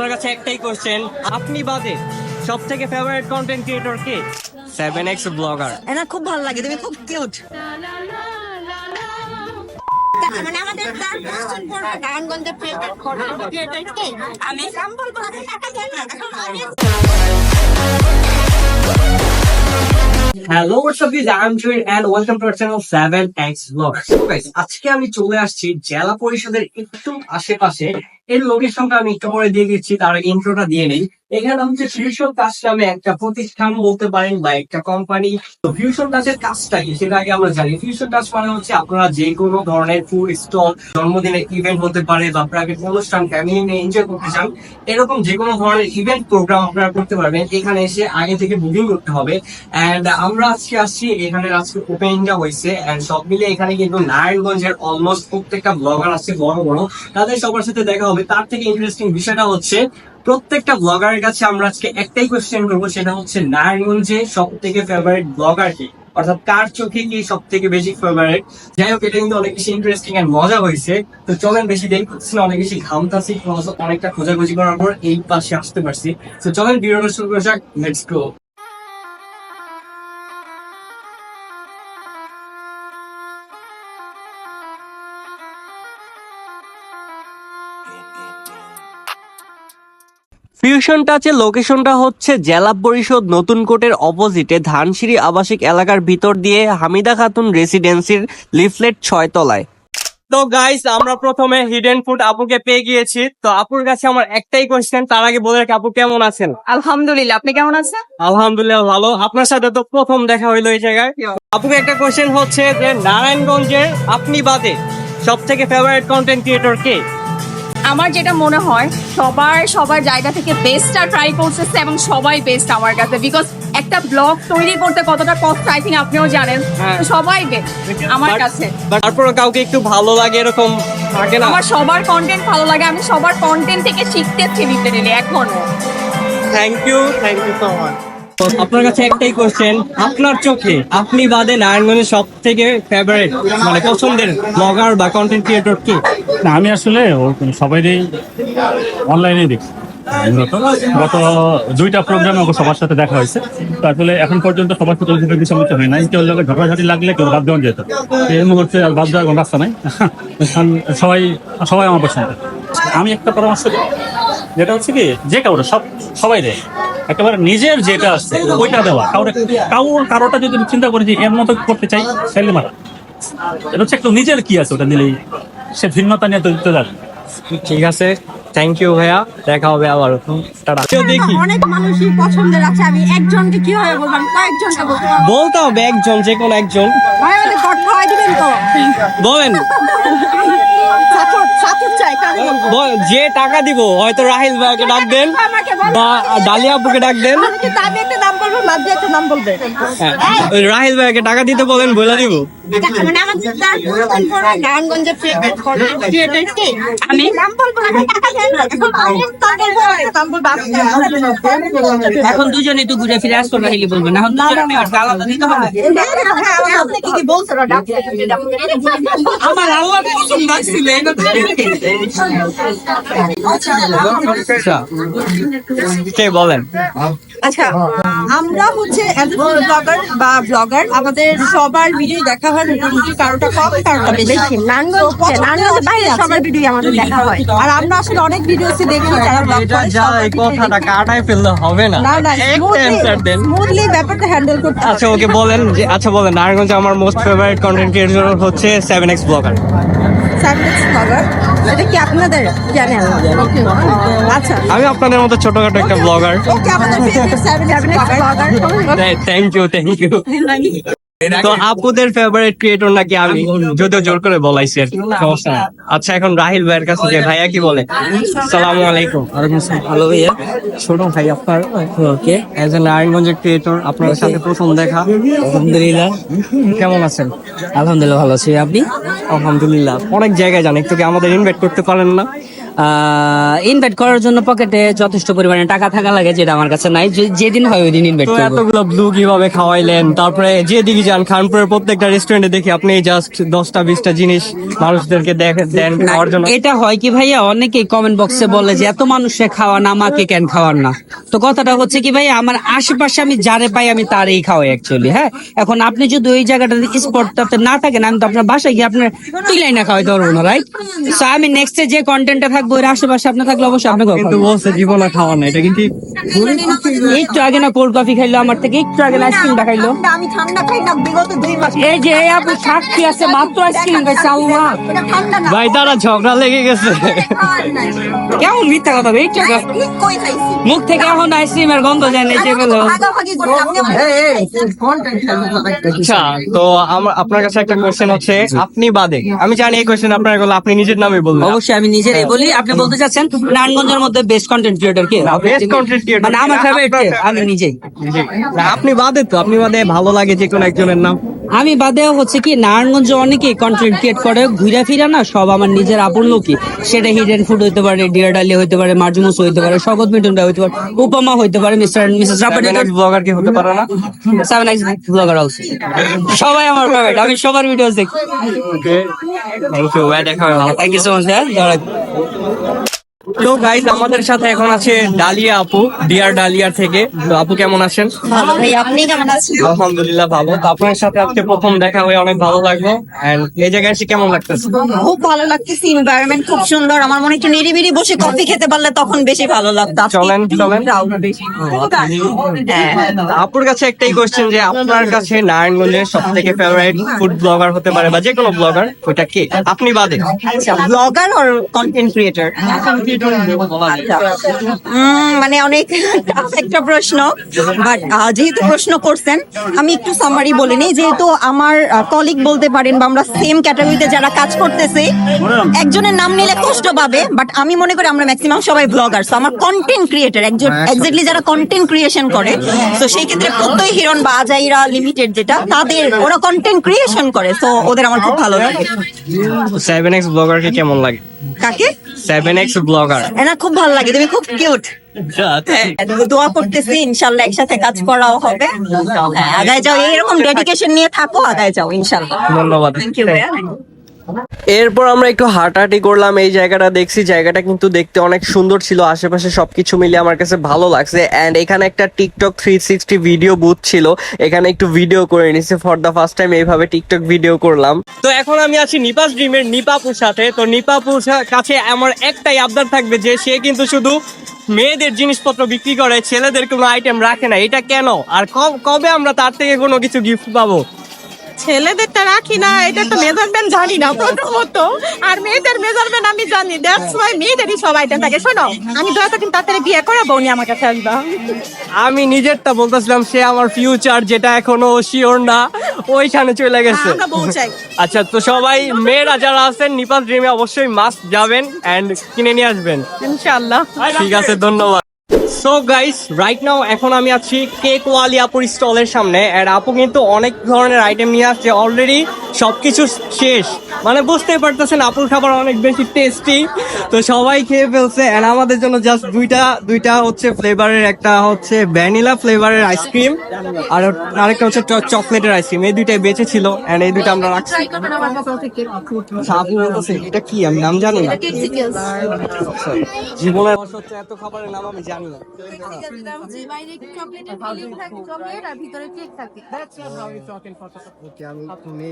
আপনার কাছে একটাই কোশ্চেন আপনি বাদে সব থেকে ফেভারিট কন্টেন্ট ক্রিয়েটর কে সেভেন এক্স ব্লগার এনা খুব ভালো লাগে তুমি খুব কিউট মানে আমাদের তার question নারায়ণগঞ্জের favorite content কে? আমি example বলতে টাকা দেয় না। এখন hello what's up I am and welcome to our channel 7x blog so guys আজকে আমি চলে আসছি জেলা পরিষদের একটু আশেপাশে এর লোকেশনটা আমি একটু পরে দিয়ে দিচ্ছি, তার ইন্ট্রোটা দিয়ে নেই। এখানে হচ্ছে ফিউশন কাজ নামে একটা প্রতিষ্ঠান বলতে পারেন বা একটা কোম্পানি তো ফিউশন কাজের কাজটা কি, সেটা আগে আমরা জানি। ফিউশন কাজ মানে হচ্ছে আপনারা যে কোনো ধরনের ফুড স্টল জন্মদিনের ইভেন্ট হতে পারে বা প্রাইভেট অনুষ্ঠান ফ্যামিলি নিয়ে এনজয় করতে চান, এরকম যে কোনো ধরনের ইভেন্ট প্রোগ্রাম আপনারা করতে পারবেন। এখানে এসে আগে থেকে বুকিং করতে হবে। এন্ড আমরা আজকে আসছি, এখানে আজকে ওপেন ওপেনিংটা হয়েছে। এন্ড সব মিলে এখানে কিন্তু নারায়ণগঞ্জের অলমোস্ট প্রত্যেকটা ব্লগার আছে, বড় বড়। তাদের সবার সাথে দেখা হবে। তার থেকে ইন্টারেস্টিং বিষয়টা হচ্ছে, প্রত্যেকটা ব্লগারের কাছে আমরা আজকে একটাই কোয়েশ্চেন করব, সেটা হচ্ছে নারায়ণগঞ্জে সব থেকে ফেভারিট ব্লগার কি? অর্থাৎ কার চোখে কি সব থেকে বেশি ফেভারিট যাই হোক, এটা কিন্তু অনেক বেশি ইন্টারেস্টিং এন্ড মজা হয়েছে। তো চলেন বেশি দেরি করছি না, অনেক বেশি ঘামতাছি অনেকটা খোঁজাখুঁজি করার পর এই পাশে আসতে পারছি। তো চলেন ভিডিওটা শুরু করা যাক লেটস গো ফিউশন টাচের লোকেশনটা হচ্ছে জেলা পরিষদ নতুন কোটের অপোজিটে ধানসিঁড়ি আবাসিক এলাকার ভিতর দিয়ে হামিদা খাতুন রেসিডেন্সির লিফলেট ছয় তলায়। তো গাইস আমরা প্রথমে হিডেন ফুড আপুকে পেয়ে গিয়েছি। তো আপুর কাছে আমার একটাই কোয়েশ্চেন তার আগে বলে রাখি আপু কেমন আছেন? আলহামদুলিল্লাহ আপনি কেমন আছেন? আলহামদুলিল্লাহ ভালো। আপনার সাথে তো প্রথম দেখা হইল এই জায়গায়। আপুকে একটা কোয়েশ্চেন হচ্ছে যে নারায়ণগঞ্জের আপনি বাদে সব থেকে ফেভারিট কন্টেন্ট ক্রিয়েটর কে? আমার যেটা মনে হয় সবার সবার জায়গা থেকে বেস্টটা ট্রাই করতেছে এবং সবাই বেস্ট আমার কাছে। বিকজ একটা ব্লগ তৈরি করতে কতটা কষ্ট আই থিঙ্ক আপনিও জানেন। হ্যাঁ। তো সবাই বেস্ট আমার কাছে। তারপর কাউকে একটু ভালো লাগে এরকম থাকে না? আমার সবার কন্টেন্ট ভালো লাগে আমি সবার কন্টেন্ট থেকে শিখতেছি লিটারেলি এখনও। Thank you thank you so much আপনার কাছে একটাই কোশ্চেন আপনার চোখে আপনি বাদে নারায়ণগঞ্জের সব থেকে ফেভারিট মানে পছন্দের ব্লগার বা কন্টেন্ট ক্রিয়েটর কি? না, আমি আসলে সবাইরই অনলাইনে দেখি। গত দুইটা প্রোগ্রামে ওকে সবার সাথে দেখা হয়েছে। তো আসলে এখন পর্যন্ত সবার সাথে ওইভাবে সম্মুখীন হয় নাই। কেউ লোকের ঝগড়াঝাটি লাগলে কেউ বাদ দেওয়া যেত। এই মুহূর্তে আর বাদ দেওয়ার কোনো রাস্তা নাই। সবাই সবাই আমার পছন্দ আমি একটা পরামর্শ দিই। যেটা হচ্ছে কি, যে কাউরে সব, সবাই দেয়। একেবারে নিজের যেটা আছে ওইটা দেওয়া। কাউরে কাউর কারোটা যদি চিন্তা করে যে এর মতো করতে চাই সেলে মারা। এটা হচ্ছে একটু নিজের কি আছে ওটা নিলেই সে ভিন্নতা নিয়ে তৈরি যাবে। ঠিক আছে থ্যাংক ইউ ভাইয়া দেখা হবে আবার টাটা। দেখি? অনেক মানুষই পছন্দের আছে আমি একজনকে কীভাবে কয়েকজনকে বলতে বলতে হবে একজন যে কোনো একজন। ভাই আমাদের দিবেন তো? বলেন। যে টাকা দিব হয়তো রাহিল ভাইকে ডাক দেন বা ডালিয়া আপুকে ডাক দেন। নাম বলব। বলবে হ্যাঁ, রাহিল ভাইকে টাকা দিতে বলেন বলে দিব? আমি? নাম বলব না, না। এখন বলব, বলব, দুজনেই তো ঘুরে ফিরে আসতো রাহিলি বলবেন এখন দুজনে আলাদা দিতে হবে? হ্যাঁ, আপনি কি কি বলছেন আমার আল্লাহ পছন্দ আচ্ছা। কে বলেন? আচ্ছা আমরা হচ্ছে ব্লগার বা ব্লগার আমাদের সবার ভিডিও দেখা হয় মোটামুটি কারোটা কম কারোটা বেশি। বেশি নারায়ণগঞ্জের বাইরে সবার ভিডিও আমাদের দেখা হয়। আর আমরা আসলে অনেক ভিডিওতে দেখি যারা ব্লগ করে এই কথাটা। কাটাই ফেললে হবে না। স্মুথলি ব্যাপারটা হ্যান্ডেল করতে আচ্ছা ওকে বলেন যে আচ্ছা বলেন নারায়ণগঞ্জে আমার মোস্ট ফেভারিট কন্টেন্ট ক্রিয়েটর হচ্ছে seven X blogger sandwich blogger এটা কি আপনাদের? চ্যানেল আচ্ছা। আমি আপনাদের মতো ছোটখাটো একটা blogger thank you thank you তো আপুদের ফেভারিট ক্রিয়েটর নাকি আমি? যদিও জোর করে বলাইছি আর সমস্যা আচ্ছা এখন রাহিল ভাইয়ের কাছে যে ভাইয়া কি বলে? সালামু আলাইকুম। ভালো ভাইয়া? ছোট ভাই আপনার? ওকে। এজ এ নারায়ণগঞ্জের ক্রিয়েটর আপনার সাথে প্রথম দেখা। আলহামদুলিল্লাহ। কেমন আছেন? আলহামদুলিল্লাহ ভালো আছি। আপনি? আলহামদুলিল্লাহ। অনেক জায়গায় যান একটু কি আমাদের ইনভাইট করতে পারেন না? ইনভাইট করার জন্য পকেটে যথেষ্ট পরিমাণে টাকা থাকা লাগে যেটা আমার কাছে নাই। যেদিন হয় ওই দিন ইনভাইট করব। এতগুলো ব্লু কীভাবে খাওয়াইলেন? তারপরে যেদিকে যান খানপুরের প্রত্যেকটা রেস্টুরেন্টে দেখি আপনি জাস্ট দশটা বিশটা জিনিস মানুষদেরকে দেন খাওয়ার জন্য। এটা হয় কি ভাইয়া অনেকেই কমেন্ট বক্সে বলে যে এত মানুষে খাওয়ান আমাকে কেন খাওয়ান না? তো কথাটা হচ্ছে কি ভাই আমার আশেপাশে আমি যারে পাই আমি তারই খাওয়াই অ্যাকচুয়ালি হ্যাঁ? এখন আপনি যদি ওই জায়গাটাতে স্পটটাতে না থাকেন আমি তো আপনার বাসায় গিয়ে আপনার তুইলাই না খাওয়াইতে পারব না রাইট সো আমি নেক্সটে যে কন্টেন্টটা থাকব আশেপাশে আপনি থাকলে অবশ্যই আপনাকে কিন্তু বলছে জীবনে খাওয়া না এটা কিন্তু একটু আগে না কোল্ড কফি খাইলো আমার থেকে একটু আগে আইসক্রিমটা খাইলো। আমি ঠান্ডা খাই না বিগত দুই মাস। এই যে এই আপু সাক্ষী আছে মাত্র আইসক্রিম খাইছে আল্লাহ। ভাই তারা ঝগড়া লেগে গেছে। কেমন মিথ্যা কথা মুখ থেকে এখন আইসক্রিমের গন্ধ যায় না যে বলো আচ্ছা তো আমার আপনার কাছে একটা কোশ্চেন হচ্ছে আপনি বাদে। আমি জানি এই কোশ্চেন আপনার আপনি নিজের নামে বলবেন। অবশ্যই আমি নিজেরাই বলি। আপনি বলতে চাচ্ছেন নারায়ণগঞ্জের মধ্যে বেস্ট কন্টেন্ট ক্রিয়েটর কে? বেস্ট কন্টেন্ট ক্রিয়েটর মানে আমার ফেভারিট কে? আমি নিজেই। আপনি বাদে তো আপনি বাদে ভালো লাগে যে কোনো একজনের নাম। আমি বাদে হচ্ছে কি নারায়ণগঞ্জে অনেকেই কন্টেন্ট ক্রিয়েট করে ঘুরে ফিরে না সব আমার নিজের আপন লোকই। সেটা হিডেন ফুড হতে পারে ডিয়ার ডালি হতে পারে মার্জুমুস হইতে পারে শপথ মিটনটা হইতে পারে উপমা হইতে পারে মিস্টার এন্ড মিসেস রাপাটি ব্লগার কি হতে পারে না? সেভেন এক্স ব্লগার অলসো সবাই আমার ফেভারিট আমি সবার ভিডিও দেখি। ভালো থ্যাংক ইউ সো মাচ ভাইয়া তো গাইস আমাদের সাথে এখন আছে ডালিয়া আপু ডিয়ার ডালিয়া থেকে। তো আপু কেমন আছেন? ভালো ভাই আপনি কেমন আছেন? আলহামদুলিল্লাহ ভালো। তো আপনার সাথে আজকে প্রথম দেখা হয়ে অনেক ভালো লাগল। এন্ড এই জায়গায় এসে কেমন লাগতেছে? খুব ভালো লাগতেছে এনভায়রনমেন্ট খুব সুন্দর। আমার মনে হয় একটু বসে কফি খেতে পারলে তখন বেশি ভালো লাগতো। চলেন চলেন। হ্যাঁ। আপুর কাছে একটাই কোশ্চেন যে আপনার কাছে নারায়ণগঞ্জের সব থেকে ফেভারিট ফুড ব্লগার হতে পারে বা যে কোনো ব্লগার ওইটা কে? আপনি বাদে। আচ্ছা ব্লগার আর কন্টেন্ট ক্রিয়েটর মানে অনেক একটা প্রশ্ন। বাট যেহেতু প্রশ্ন করছেন আমি একটু সামারি বলে নিই। যেহেতু আমার কলিগ বলতে পারেন বা আমরা সেম ক্যাটাগরিতে যারা কাজ করতেছি একজনের নাম নিলে কষ্ট পাবে বাট আমি মনে করি আমরা ম্যাক্সিমাম সবাই ব্লগার তো আমার কন্টেন্ট ক্রিয়েটর একজন এক্স্যাক্টলি যারা কন্টেন্ট ক্রিয়েশন করে তো সেই ক্ষেত্রে প্রত্যয় হিরণ বা আজাইরা লিমিটেড যেটা তাদের ওরা কন্টেন্ট ক্রিয়েশন করে। তো ওদের আমার খুব ভালো লাগে। সেভেন এক্স ব্লগারকে কেমন লাগে? কাকে? সেভেন এক্স ব্লগার এনা খুব ভালো লাগে তুমি খুব কিউট দোয়া করতেছি ইনশাল্লাহ একসাথে কাজ করাও হবে। হ্যাঁ, আগায় যাও এরকম ডেডিকেশন নিয়ে থাকো আগায় যাও ইনশাল্লাহ। ধন্যবাদ। থ্যাংক ইউ এরপর আমরা একটু হাঁটাহাঁটি করলাম, এই জায়গাটা দেখছি, জায়গাটা কিন্তু দেখতে অনেক সুন্দর ছিল, আশেপাশে সবকিছু মিলে আমার কাছে ভালো লাগছে। এন্ড এখানে একটা TikTok three sixty video booth ছিল, এখানে একটু ভিডিও করে নিছি ফর দা ফার্স্ট টাইম এইভাবে টিকটক ভিডিও করলাম। তো এখন আমি আছি নিপাস ড্রিমের নিপাপুর সাথে, তো নিপাপুর কাছে আমার একটাই আবদার থাকবে যে সে কিন্তু শুধু মেয়েদের জিনিসপত্র বিক্রি করে, ছেলেদের কোনো আইটেম রাখে না, এটা কেন? আর কবে আমরা তার থেকে কোনো কিছু গিফট পাবো? ছেলেদেরটা রাখি না এটা তো মেজারমেন্ট জানি না প্রথমত। আর মেয়েদের মেজারমেন্ট আমি জানি দ্যাটস ওয়াই মেয়েদেরই সব আইটেম থাকে। শোনো আমি দয়া করে তাড়াতাড়ি বিয়ে করাবো উনি আমার কাছে আসবা আমি নিজেরটা বলতেছিলাম সে আমার ফিউচার যেটা এখনও শিওর না ওইখানে চলে গেছে। আমরা বউ চাই। আচ্ছা তো সবাই মেয়েরা যারা আছেন নিপাস ড্রিমে অবশ্যই মাস্ক যাবেন এন্ড কিনে নিয়ে আসবেন। ইনশাআল্লাহ। ঠিক আছে ধন্যবাদ। সো গাইস রাইট নাও এখন আমি আছি কেক ওয়ালি আপুর স্টলের সামনে আর আপু কিন্তু অনেক ধরনের আইটেম নিয়ে আসছে অলরেডি সবকিছু শেষ। মানে বুঝতেই পারতেছেন আপুর খাবার অনেক বেশি টেস্টি তো সবাই খেয়ে ফেলছে এন্ড আমাদের জন্য জাস্ট দুইটা দুইটা হচ্ছে ফ্লেভারের একটা হচ্ছে ভ্যানিলা ফ্লেভারের আইসক্রিম আর আরেকটা হচ্ছে চকলেটের আইসক্রিম এই দুইটাই বেঁচে ছিল এন্ড এই দুইটা আমরা রাখছি। এটা কি? আমি নাম জানি না। জীবনের এত খাবারের নাম আমি জানি না। আমি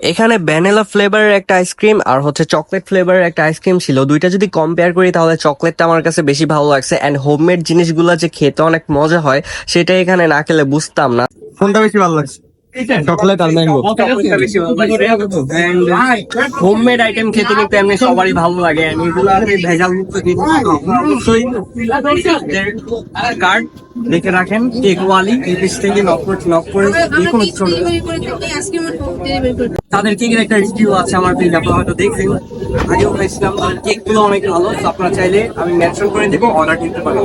এখানে ভ্যানিলা ফ্লেভারের একটা আইসক্রিম আর হচ্ছে চকলেট ফ্লেভারের একটা আইসক্রিম ছিল। দুইটা যদি কম্পেয়ার করি তাহলে চকলেটটা আমার কাছে বেশি ভালো লাগছে এন্ড হোমমেড জিনিসগুলো যে খেতে অনেক মজা হয় সেটা এখানে না খেলে বুঝতাম না। কোনটা বেশি ভালো লাগছে? চকলেট আর ম্যাঙ্গো হোমমেড আইটেম খেতে কিন্তু এমনি সবারই ভালো লাগে। এগুলো ভেজাল অবশ্যই কার্ড দেখে রাখেন। কেক ওয়ালি থেকে নক করে নক করে যে কোনো ছোট তাদের কেকের একটা রিভিউ আছে আমার পেজ আপনারা হয়তো দেখছেন। আগেও খাইছিলাম তাদের কেকগুলো অনেক ভালো। আপনারা চাইলে আমি মেনশন করে দেবো অর্ডার দিতে পারেন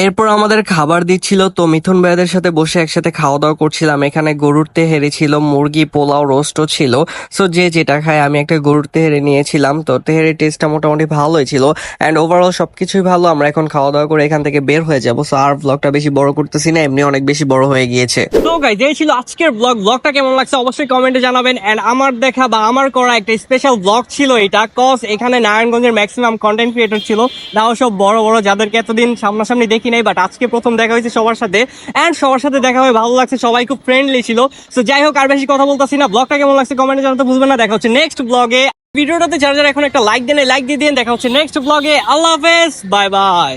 এরপর আমাদের খাবার দিচ্ছিল তো মিথুন ভাইদের সাথে বসে একসাথে খাওয়া দাওয়া করছিলাম। এখানে গরুর তেহেরি ছিল, মুরগি, পোলাও, রোস্টও ছিল। সো যে যেটা খায় আমি একটা গরুর তেহেরি নিয়েছিলাম। তো তেহেরির টেস্টটা মোটামুটি ভালোই ছিল। অ্যান্ড ওভারঅল সবকিছুই ভালো, আমরা এখন খাওয়া দাওয়া করে এখান থেকে বের হয়ে যাব। সো আর ব্লগটা বেশি বড় করতেছি না, এমনি অনেক বেশি বড় হয়ে গিয়েছে। তো গাইজ এই ছিল আজকের ব্লগ ব্লগটা কেমন লাগছে অবশ্যই কমেন্টে জানাবেন। অ্যান্ড আমার দেখা বা আমার করা একটা স্পেশাল ব্লগ ছিল এটা। কজ এখানে নারায়ণগঞ্জের ম্যাক্সিমাম কন্টেন্ট ক্রিয়েটর ছিল। তাও সব বড় বড় যাদেরকে এতদিন সামনাসামনি দেখি নাই বাট আজকে প্রথম দেখা হয়েছে সবার সাথে। অ্যান্ড সবার সাথে দেখা হয়ে ভালো লাগছে, সবাই খুব ফ্রেন্ডলি ছিল। সো যাই হোক, আর বেশি কথা বলতেছি না। ব্লগটা কেমন লাগছে কমেন্টে জানাতে বুঝবেন না। দেখা হচ্ছে নেক্সট ব্লগে ভিডিওটাতে যারা যারা এখন একটা লাইক দেন লাইক দিয়ে দিন দেখা হচ্ছে নেক্সট ব্লগে আল্লাহ হাফেজ। Bye bye